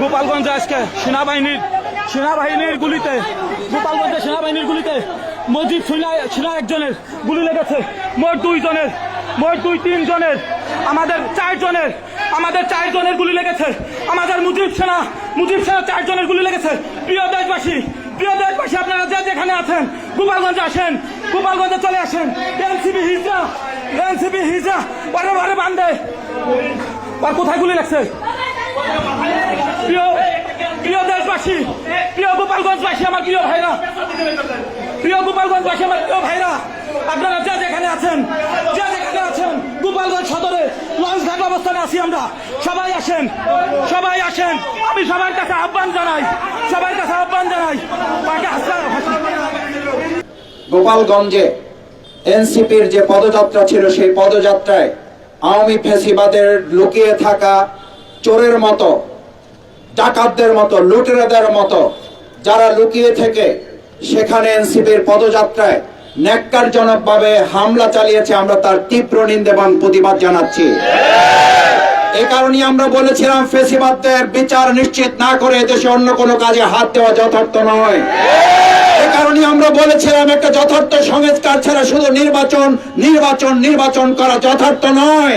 গোপালগঞ্জে আজকে সেনাবাহিনীর সেনাবাহিনীর গুলিতে, গোপালগঞ্জে সেনাবাহিনীর গুলিতে মজিদ সিনা সিনা একজনের গুলি লেগেছে। মোট দুইজনের মোট দুই তিনজনের আমাদের চারজনের আমাদের চারজনের গুলি লেগেছে। আমাদের মুজিব সেনা মুজিব সেনা চারজনের গুলি লেগেছে। প্রিয় দেশবাসী প্রিয় দেশবাসী, আপনারা যে যেখানে আছেন, গোপালগঞ্জে আসেন, গোপালগঞ্জে চলে আসেন। এনসিবি হিজরা এনসিবি হিজরা পরে পরে বান্ধে আর কোথায় গুলি লাগছে? প্রিয় প্রিয় দেশবাসী, প্রিয় গোপালগঞ্জবাসী, আমার প্রিয় ভাইরা। প্রিয় গোপালগঞ্জবাসী, আমার প্রিয় ভাইরা, আপনারা যা যেখানে আছেন, যা যেখানে আছেন, গোপালগঞ্জ সদরে লঞ্চ ঘাট অবস্থানে আছি আমরা। সবাই আসেন সবাই আসেন। আমি সবার কাছে আহ্বান জানাই, সবার কাছে আহ্বান জানাই। তাকে গোপালগঞ্জে এনসিপির যে পদযাত্রা ছিল, সেই পদযাত্রায় আওয়ামী ফেসিবাদের লুকিয়ে থাকা চোরের মতো ডাকাতদের মতো, লুটেরাদের মতো, যারা লুকিয়ে থেকে সেখানে এনসিপির পদযাত্রায় ন্যাক্কারজনকভাবে হামলা চালিয়েছে, আমরা তার তীব্র নিন্দেবান প্রতিবাদ জানাচ্ছি। এ কারণে আমরা বলেছিলাম, ফেসিবাদদের বিচার নিশ্চিত না করে দেশে অন্য কোনো কাজে হাত দেওয়া যথার্থ নয়। এ কারণে আমরা বলেছিলাম, একটা যথার্থ সংস্কার ছাড়া শুধু নির্বাচন নির্বাচন নির্বাচন করা যথার্থ নয়।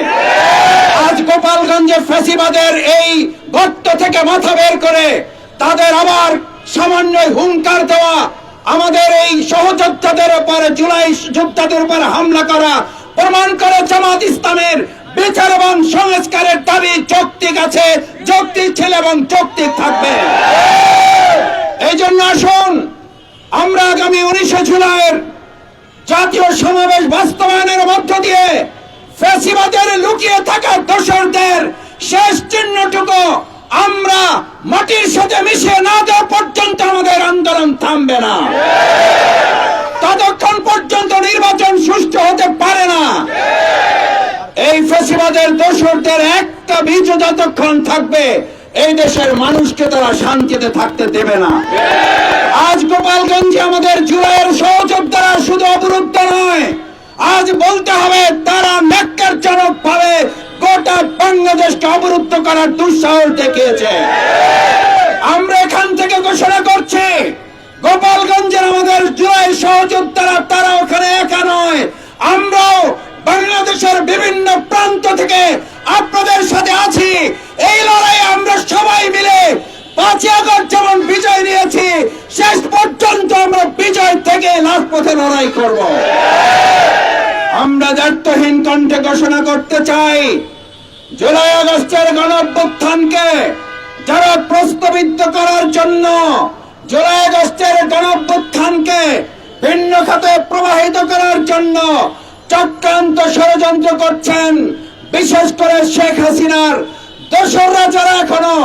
আজ গোপালগঞ্জে ফেসিবাদের এই গর্ত থেকে মাথা বের করে তাদের আবার সামান্য হুঙ্কার দেওয়া, আমাদের এই সহযোদ্ধাদের উপরে, জুলাই যোদ্ধাদের উপরে হামলা করা, প্রমাণ করে জামাত ইসলামের বিচার এবং সংস্কারের দাবি যৌক্তিক আছে যৌক্তিক ছিল এবং যৌক্তিক থাকবে। এই জন্য আসুন, আমরা আগামী উনিশে জুলাইয়ের জাতীয় সমাবেশ বাস্তবায়নের মধ্য দিয়ে ফ্যাসিবাদের লুকিয়ে থাকা দোসরদের শেষ চিহ্নটুকু আমরা মাটির সাথে মিশিয়ে না দেওয়া পর্যন্ত আমাদের আন্দোলন থামবে না। ততক্ষণ পর্যন্ত নির্বাচন সুষ্ঠু হতে পারে না। এই ফেসিবাদের দোসরদের একটা বীজ যতক্ষণ থাকবে, এই দেশের মানুষকে তারা শান্তিতে থাকতে দেবে না। আজ গোপালগঞ্জে আমাদের জুলাইয়ের সহযোদ্ধারা শুধু অবরুদ্ধ নয়, আজ বলতে হবে তারা ন্যাক্কারজনক ভাবে গোটা বাংলাদেশকে অবরুদ্ধ করার দুঃসাহস দেখিয়েছে। আমরা এখান থেকে ঘোষণা করছি, গোপালগঞ্জের আমাদের জুলাই সহযোদ্ধারা তারা ওখানে একা নয় আমরাও বাংলাদেশের বিভিন্ন প্রান্ত থেকে আপনাদের সাথে আছি এই লড়াই আমরা সবাই মিলে পাঁচই আগস্ট যেমন বিজয় নিয়েছি শেষ পর্যন্ত আমরা বিজয় থেকে রাজপথে লড়াই করব। আমরা দায়িত্বহীন কণ্ঠে ঘোষণা করতে চাই, জুলাই আগস্টের গণ অভ্যুত্থানকে যারা প্রস্তাবিত করার জন্য জুলাই আগস্টের গণ অভ্যুত্থানকে ভিন্ন খাতে প্রবাহিত করার জন্য চক্রান্ত ষড়যন্ত্র করছেন বিশেষ করে শেখ হাসিনার দোসররা যারা এখনও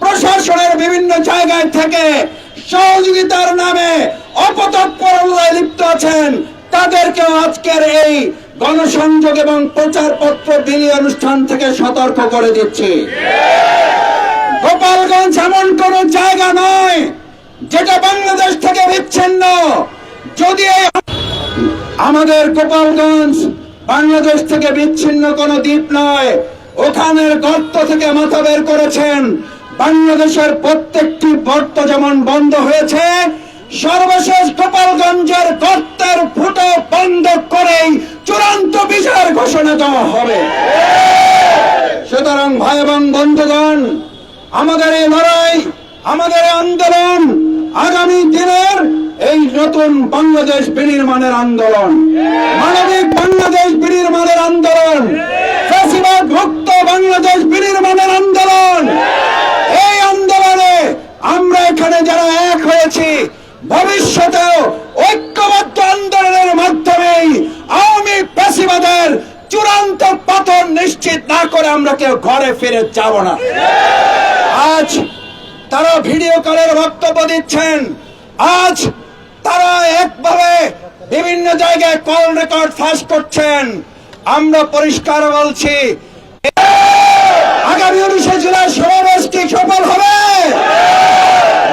প্রশাসনের বিভিন্ন জায়গায় থেকে সহযোগিতার নামে অপতৎপরতায় লিপ্ত আছেন তাদেরকে আজকের এই গণসংযোগ এবং প্রচার পত্র বিলি অনুষ্ঠান থেকে সতর্ক করে দিচ্ছি। গোপালগঞ্জ এমন কোন জায়গা নয় যেটা বাংলাদেশ থেকে বিচ্ছিন্ন। যদি আমাদের গোপালগঞ্জ বাংলাদেশ থেকে বিচ্ছিন্ন কোন দ্বীপ নয়, ওখানের গর্ত থেকে মাথা বের করেছেন বাংলাদেশের প্রত্যেকটি গর্ত যেমন বন্ধ হয়েছে, সর্বশেষ গোপালগঞ্জের গর্তের ফুটো বন্ধ করেই চূড়ান্ত বিচার ঘোষণা দেওয়া হবে। সুতরাং ভাই এবং বন্ধুগণ, আমাদের এই লড়াই, আমাদের আন্দোলন আগামী দিনের এই নতুন বাংলাদেশ বিনির্মাণের আন্দোলন। মানবিক বাংলাদেশ বিনির্মাণের আন্দোলন ফ্যাসিবাদ মুক্ত বাংলাদেশ বিনির্মাণের আন্দোলন এই আন্দোলনে আমরা এখানে যারা এক হয়েছি ভবিষ্যতেও ঐক্যবদ্ধ আন্দোলনের মাধ্যমেই আওয়ামী ফ্যাসিবাদের চূড়ান্ত পতন নিশ্চিত না করে আমরা কেউ ঘরে ফিরে যাব না। আজ তারা ভিডিও কলের বক্তব্য দিচ্ছেন। আজ তারা একভাবে বিভিন্ন জায়গায় কল রেকর্ড ফাঁস করছেন। আমরা পরিষ্কার বলছি, আগামী উনিশে জুলাই সমাবেশ কি সফল হবে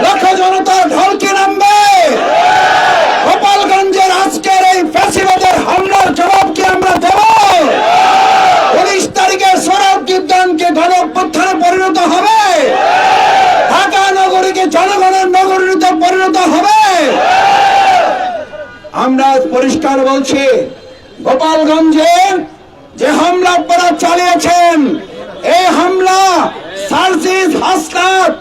লক্ষ জনতার ঢলকে নামবে গোপালগঞ্জের আজকের এই ফ্যাসিবাদের হামলার জবাব কি আমরা দেব উনিশ তারিখে সৌরভ বিজ্ঞানকে গণ অভ্যুত্থানে পরিণত হবে পরিষ্কার বলছি, গোপালগঞ্জে যে হামলা আপনারা চালিয়েছেন, এই হামলা সার্জিস হাসনাত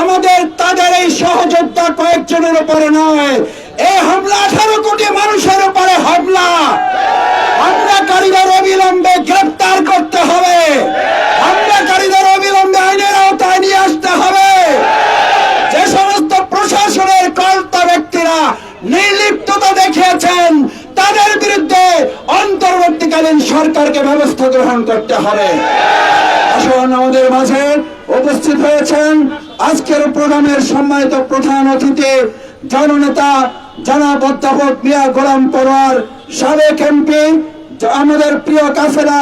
আমাদের তাদের এই সহযোদ্ধা কয়েকজনের উপরে নয়, এই হামলা আঠারো কোটি মানুষের উপরে হামলা হামলাকারীদের অবিলম্বে গ্রেপ্তার করতে হবে হামলাকারীদের অবিলম্বে আইনের আওতায় নিয়ে আসতে হবে যে সমস্ত প্রশাসনের কর্তা ব্যক্তিরা নির্লিপ্ততা দেখিয়েছেন তাদের বিরুদ্ধে অন্তর্বর্তীকালীন সরকারকে ব্যবস্থা গ্রহণ করতে হবে। আসুন আমাদের মাঝে উপস্থিত হয়েছেন আজকের প্রোগ্রামের সম্মানিত প্রধান অতিথি, জননেতা জনাব অধ্যাপক মিয়া গোলাম পরোয়ার, সাবেক এমপি, আমাদের প্রিয় কাফেলা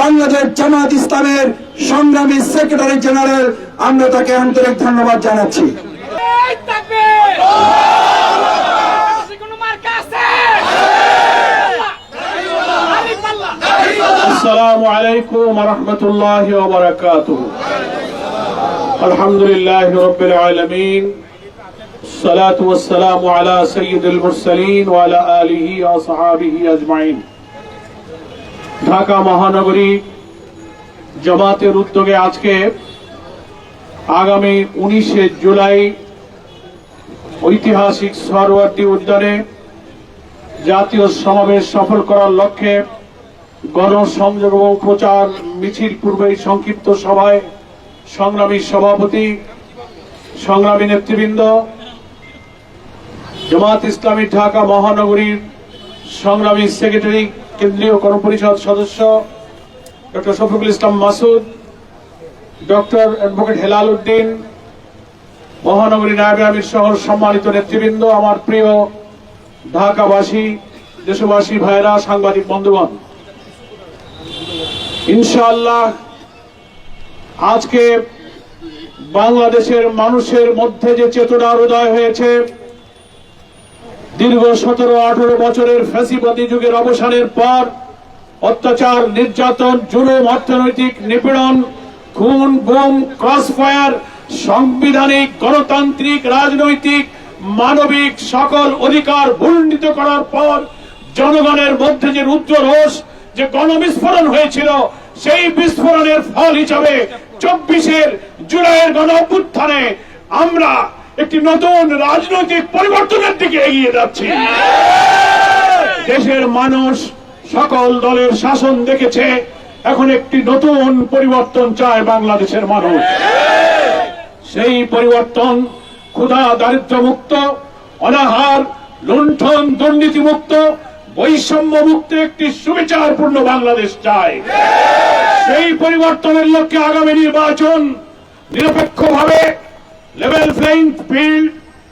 বাংলাদেশ জামাত ইসলামের সংগ্রামী সেক্রেটারি জেনারেল, আমরা তাকে আন্তরিক ধন্যবাদ জানাচ্ছি এই থাকবে কোনো মার্কা আছে আলি পাল্লা السلام عليكم ورحمة الله وبركاته الحمد لله رب العالمين الصلاة والسلام على سيد المرسلين وعلى آله وصحابه أجمعين ঢাকা মহানগরী জামাতের উদ্যোগে আজকে আগামী উনিশে জুলাই ঐতিহাসিক সরোয়ার্দী উদ্যানে জাতীয় সমাবেশ সফল করার লক্ষ্যে গণসংযোগ এবং প্রচার মিছিল পূর্বেই সংক্ষিপ্ত সভায় সংগ্রামী সভাপতি, সংগ্রামী নেতৃবৃন্দ, জামাত ইসলামী ঢাকা মহানগরীর সংগ্রামী সেক্রেটারি, কেন্দ্রীয় কর্মপরিষদ সদস্য, doctor Shafiqul Islam Masud, doctor advocate Helal Uddin, মহানগরী নায়ব আমির শহর সম্মানিত নেতৃবৃন্দ, আমার প্রিয় ঢাকাবাসী, দেশবাসী ভাইরা সাংবাদিক বন্ধুগণ। ইনশাআল্লাহ, আজকে বাংলাদেশের মানুষের মধ্যে যে চেতনার উদয় হয়েছে, দীর্ঘ সতেরো আঠারো বছরের ফ্যাসিবাদী যুগের অবসানের পর অত্যাচার, নির্যাতন, জুলুম, অর্থনৈতিক নিপীড়ন, খুন, গুম ক্রস ফায়ার সাংবিধানিক, গণতান্ত্রিক, রাজনৈতিক, মানবিক সকল অধিকার ভূণ্ডিত করার পর জনগণের মধ্যে যে রুদ্র রোষ যে গণবিস্ফোরণ হয়েছিল, সেই বিস্ফোরণের ফল হিসাবে চব্বিশের জুলাইয়ের গণ অভ্যুত্থানে আমরা একটি নতুন রাজনৈতিক পরিবর্তনের দিকে এগিয়ে যাচ্ছি। দেশের মানুষ সকল দলের শাসন দেখেছে, এখন একটি নতুন পরিবর্তন চায় বাংলাদেশের মানুষ। সেই পরিবর্তন ক্ষুধা দারিদ্র মুক্ত অনাহার, লুণ্ঠন দুর্নীতি মুক্ত বৈষম্য মুক্ত একটি সুবিচারপূর্ণ বাংলাদেশ চায় সেই পরিবর্তনের লক্ষ্যে আগামী নির্বাচন নিরপেক্ষভাবে লেভেল প্লেইং ফিল্ড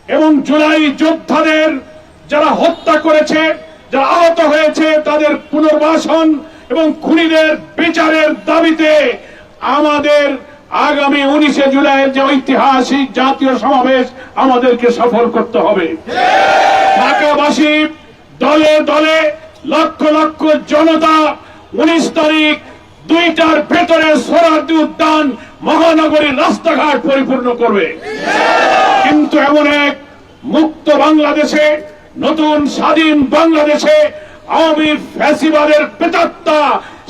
এবং জুলাই যোদ্ধাদের যারা হত্যা করেছে, যারা আহত হয়েছে, তাদের পুনর্বাসন এবং খুনিদের বিচারের দাবিতে আমাদের আগামী উনিশে জুলাইয়ের যে ঐতিহাসিক জাতীয় সমাবেশ আমাদেরকে সফল করতে হবে। ঢাকাবাসী দলে দলে লক্ষ লক্ষ জনতা উনিশ তারিখ দুইটার ভেতরে সোরারদি উদ্যান মহানগরীর রাস্তাঘাট পরিপূর্ণ করবে। কিন্তু এমন এক মুক্ত বাংলাদেশে, নতুন স্বাধীন বাংলাদেশে আওয়ামী ফ্যাসিবাদের পেতাত্তা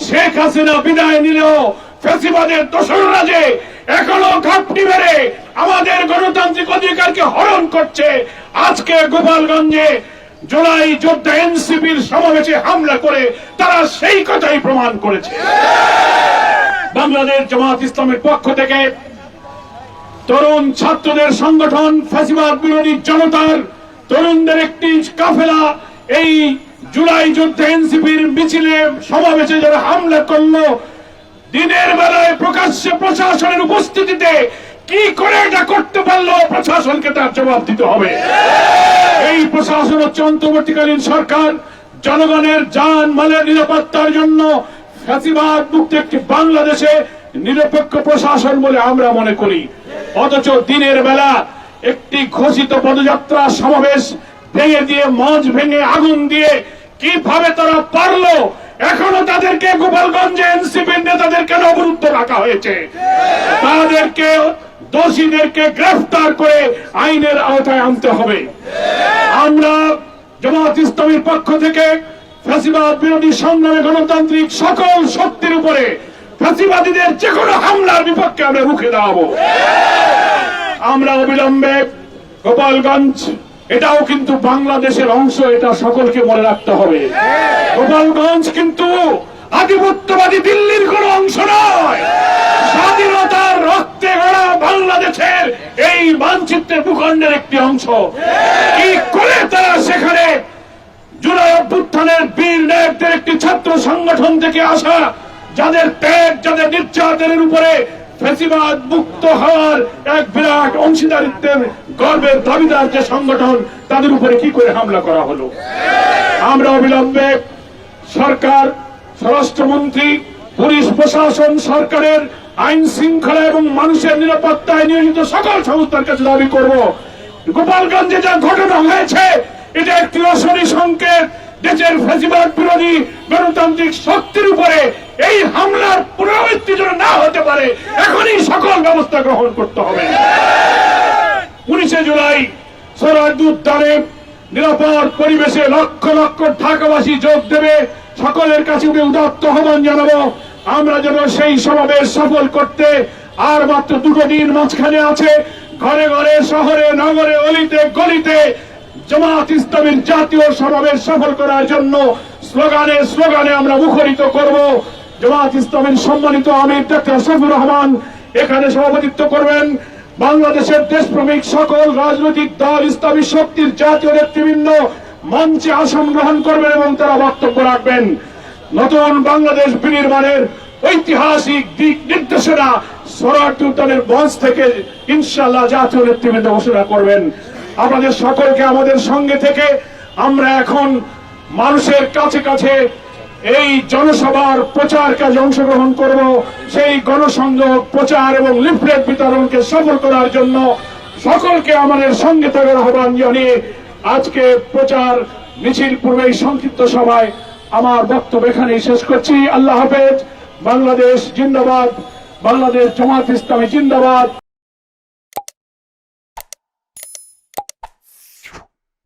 শেখ হাসিনা বিদায় নিলেও ফ্যাসিবাদের দোসররা যে এখনও ঘাপটি মেরে আমাদের গণতান্ত্রিক অধিকারকে হরণ করছে। আজকে গোপালগঞ্জে জুলাই যোদ্ধা এনসিপির সমাবেশে হামলা করে তারা সেই কথাই প্রমাণ করেছে। বাংলাদেশ জামাত ইসলামের পক্ষ থেকে তরুণ ছাত্রদের সংগঠন ফ্যাসিবাদ বিরোধী জনতার তরুণদের একটি কাফেলা এই জুলাই যুদ্ধে এনসিপির মিছিলে সমাবেশে যারা হামলা করল, দিনের বেলায় প্রকাশ্যে প্রশাসনের উপস্থিতিতে কি করে এটা করতে পারল? প্রশাসনকে তার জবাব দিতে হবে। এই প্রশাসন হচ্ছে অন্তর্বর্তীকালীন সরকার। জনগণের যান মালের নিরাপত্তার জন্য মুক্ত একটি বাংলাদেশে নিরপেক্ষ প্রশাসন বলে আমরা মনে করি। অথচ দিনের বেলা একটি ঘোষিত পদযাত্রা সমাবেশ ভেঙে দিয়ে মঞ্চ ভেঙে আগুন দিয়ে কীভাবে তারা পারল, এখনও তাদেরকে গোপালগঞ্জে এনসিপির নেতাদের কেন অবরুদ্ধ রাখা হয়েছে। তাদেরকে দোষীদেরকে গ্রেফতার করে আইনের আওতায় আনতে হবে। আমরা জামাত ইসলামীর পক্ষ থেকে ফ্যাসিবাদ বিরোধী সংগ্রামে গণতান্ত্রিক সকল শক্তির উপরে ফ্যাসিবাদীদের যে কোনো হামলার বিপক্ষে আমরা রুখে দাঁড়াবো। আমরা অবিলম্বে গোপালগঞ্জ, এটাও কিন্তু বাংলাদেশের অংশ, এটা সকলকে মনে রাখতে হবে। গোপালগঞ্জ কিন্তু আধিপত্যবাদী দিল্লির কোন অংশ নয়। স্বাধীনতার রক্তে গড়া বাংলাদেশের এই মানচিত্রের ভূখণ্ডের একটি অংশ। কি করে তারা সেখানে জুলাই অভ্যুত্থানের বীর নায়কদের একটি ছাত্র সংগঠন থেকে আসা, যাদের ত্যাগ, যাদের নির্যাতনের উপরে ফেসিবাদ মুক্ত হওয়ার এক বিরাট অংশীদারিত্বের গর্বের দাবিদার যে সংগঠন, তাদের উপরে কি করে হামলা করা হলো? আমরা অবিলম্বে সরকার স্বরাষ্ট্রমন্ত্রী, পুলিশ প্রশাসন, সরকারের আইন শৃঙ্খলা এবং মানুষের নিরাপত্তায় নিয়োজিত সকল সংস্থার কাছে দাবি করব। গোপালগঞ্জে যা ঘটনা হয়েছে, এটা একটি অশনি সংকেত। দেশের ফেসিবাদ বিরোধী গণতান্ত্রিক শক্তির উপরে এই হামলার পুনরাবৃত্তি যেন না হতে পারে, এখনই সকল ব্যবস্থা গ্রহণ করতে হবে। উনিশে জুলাই উদ্যানে নিরাপদ পরিবেশে লক্ষ লক্ষ ঢাকাবাসী যোগ দেবে। সকলের কাছে উদাত্ত আহ্বান জানাব। আমরা যেন সেই সমাবেশ সফল করতে আর মাত্র দুটো দিন মাঝখানে আছে। ঘরে ঘরে, শহরে, নগরে, অলিতে, গলিতে জামাত ইসলামের জাতীয় সমাবেশ সফল করার জন্য স্লোগানে স্লোগানে আমরা মুখরিত করব। জামাত ইসলামের সম্মানিত আমির ডাক্তার শফিউর রহমান এখানে সভাপতিত্ব করবেন। বাংলাদেশের দেশপ্রেমিক সকল রাজনৈতিক দল, ইসলামী শক্তির জাতীয় নেতৃবৃন্দ মঞ্চে আসন গ্রহণ করবেন এবং তারা বক্তব্য রাখবেন। নতুন বাংলাদেশ বিনির্মাণের ঐতিহাসিক দিক নির্দেশনা সরাটি মঞ্চ থেকে ইনশাল্লাহ জাতীয় নেতৃবৃন্দ ঘোষণা করবেন। আপনাদের সকলকে আমাদের সঙ্গে থেকে আমরা এখন মানুষের কাছে কাছে এই জনসভার প্রচার কাজে অংশগ্রহণ করব। সেই গণসংযোগ, প্রচার এবং লিফলেট বিতরণকে সফল করার জন্য সকলকে আমাদের সঙ্গে থাকার আহ্বান জানিয়ে আজকে প্রচার মিছিল পূর্বে সংক্ষিপ্ত সভায় আমার বক্তব্য এখানেই শেষ করছি। আল্লাহ হাফেজ। বাংলাদেশ জিন্দাবাদ। বাংলাদেশ জামাত ইসলামী জিন্দাবাদ।